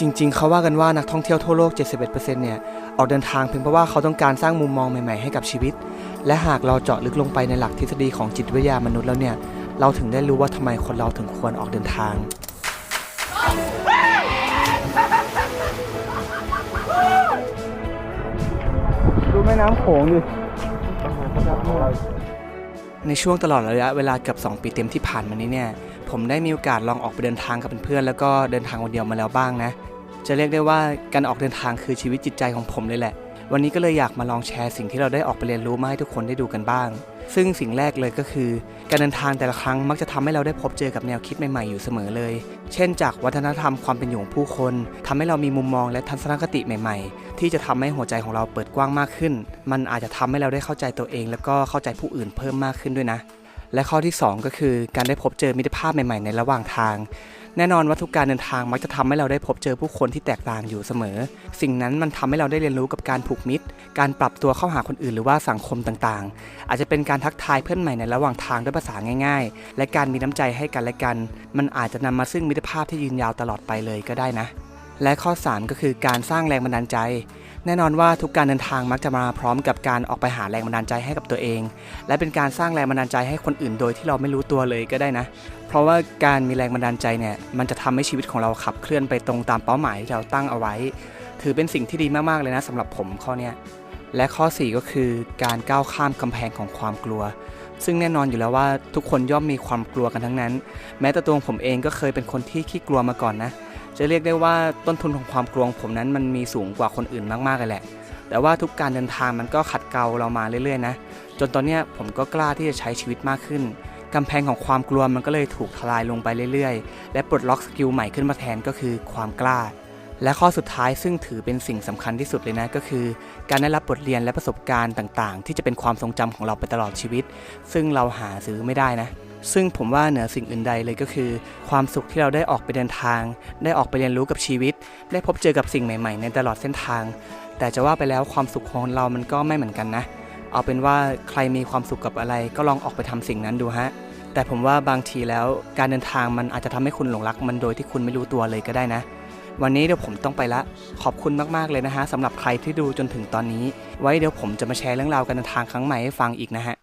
จริง ๆ เขาว่ากันว่านักท่องเที่ยวทั่วโลก 71%เนี่ยออกเดินทางเพียงเพราะว่าเขาต้องการสร้างมุมมองใหม่ ๆ ให้กับชีวิต และหากเราเจาะลึกลงไปในหลักทฤษฎีของจิตวิทยามนุษย์แล้วเนี่ย เราถึงได้รู้ว่าทำไมคนเราถึงควรออกเดินทาง ดูแม่น้ำโขงดิในช่วงตลอดระยะเวลาเกือบ2 ปีเต็มที่ผ่านมานี้เนี่ย ผมได้มีโอกาสลองออกไปเดินทางกับเพื่อนๆแล้วก็เดินทางคนเดียวมาแล้วบ้างนะ จะเรียกได้ว่าการออกเดินทางคือชีวิตจิตใจของผมเลยแหละ วันนี้ก็เลยอยากมาลองแชร์สิ่งที่เราได้ออกไปเรียนรู้มาให้ทุกคนได้ดูกันบ้าง ซึ่งสิ่งแรกเลยก็คือ การเดินทางแต่ละครั้งมักจะทำให้เราได้พบเจอกับแนวคิดใหม่ๆอยู่เสมอเลย เช่น จากวัฒนธรรมความเป็นอยู่ของผู้คนทำให้เรามีมุมมองและทัศนคติใหม่ ๆ ที่จะทำให้หัวใจของเราเปิดกว้างมากขึ้น มันอาจจะทำให้เราได้เข้าใจตัวเอง แล้วก็เข้าใจผู้อื่นเพิ่มมากขึ้นด้วยนะ และข้อที่ 2 ก็คือการได้พบเจอมิตรภาพใหม่ๆ ในระหว่างทาง แน่นอนว่าทุกการเดินทางมักจะทำให้เราได้พบเจอผู้คนที่แตกต่างอยู่เสมอ สิ่งนั้นมันทำให้เราได้เรียนรู้กับการผูกมิตร การปรับตัวเข้าหาคนอื่นหรือว่าสังคมต่างๆ อาจจะเป็นการทักทายเพื่อนใหม่ในระหว่างทางด้วยภาษาง่าย ๆ และการมีน้ำใจให้กันและกัน มันอาจจะนำมาซึ่งมิตรภาพที่ยืนยาวตลอดไปเลยก็ได้นะ และข้อ 3 ก็คือการสร้างแรงบันดาลใจ แน่นอนว่าทุกการเดินทางมักจะมาพร้อมกับการออกไปหาแรงบันดาลใจให้กับตัวเอง และเป็นการสร้างแรงบันดาลใจให้คนอื่นโดยที่เราไม่รู้ตัวเลยก็ได้นะ เพราะว่าการมีแรงบันดาลใจเนี่ยมันจะทำให้ชีวิตของเราขับเคลื่อนไปตรงตามเป้าหมายที่เราตั้งเอาไว้ ถือเป็นสิ่งที่ดีมากๆเลยนะสำหรับผมข้อเนี้ยและข้อ 4 ก็คือการก้าวข้ามกำแพงของความกลัว ซึ่งแน่นอนอยู่แล้วว่าทุกคนย่อมมีความกลัวกันทั้งนั้น แม้แต่ตัวผมเองก็เคยเป็นคนที่ขี้กลัวมาก่อนนะ จะเรียกได้ว่าต้นทุนของความกลัวงผมนั้นมันมีสูงกว่าคนอื่นมากๆเลยแหละ แต่ว่าทุกการเดินทางมันก็ขัดเกลาเรามาเรื่อยๆนะ จนตอนนี้ผมก็กล้าที่จะใช้ชีวิตมากขึ้นกำแพงของความกลัวมันก็เลยถูกทลายลงไปเรื่อยๆ และปลดล็อกสกิลใหม่ขึ้นมาแทนก็คือความกล้า และข้อสุดท้ายซึ่งถือเป็นสิ่งสำคัญที่สุดเลยนะก็คือ การได้รับบทเรียนและประสบการณ์ต่างๆ ที่จะเป็นความทรงจำของเราไปตลอดชีวิต ซึ่งเราหาซื้อไม่ได้นะ ซึ่งผมว่าเหนือสิ่งอื่นใดเลยก็คือ ความสุขที่เราได้ออกไปเดินทาง ได้ออกไปเรียนรู้กับชีวิต ได้พบเจอกับสิ่งใหม่ ๆ ในตลอดเส้นทาง แต่จะว่าไปแล้วความสุขของเรามันก็ไม่เหมือนกันนะ เอาเป็นว่าใครมีความสุขกับอะไร ก็ลองออกไปทำสิ่งนั้นดูฮะแต่ผมว่าบางทีแล้วการเดินทางมันอาจจะทำให้คุณหลงรักมันโดยที่คุณไม่รู้ตัวเลยก็ได้นะ วันนี้เดี๋ยวผมต้องไปละ ขอบคุณมากๆเลยนะฮะสำหรับใครที่ดูจนถึงตอนนี้ ไว้เดี๋ยวผมจะมาแชร์เรื่องราวการเดินทางครั้งใหม่ให้ฟังอีกนะฮะ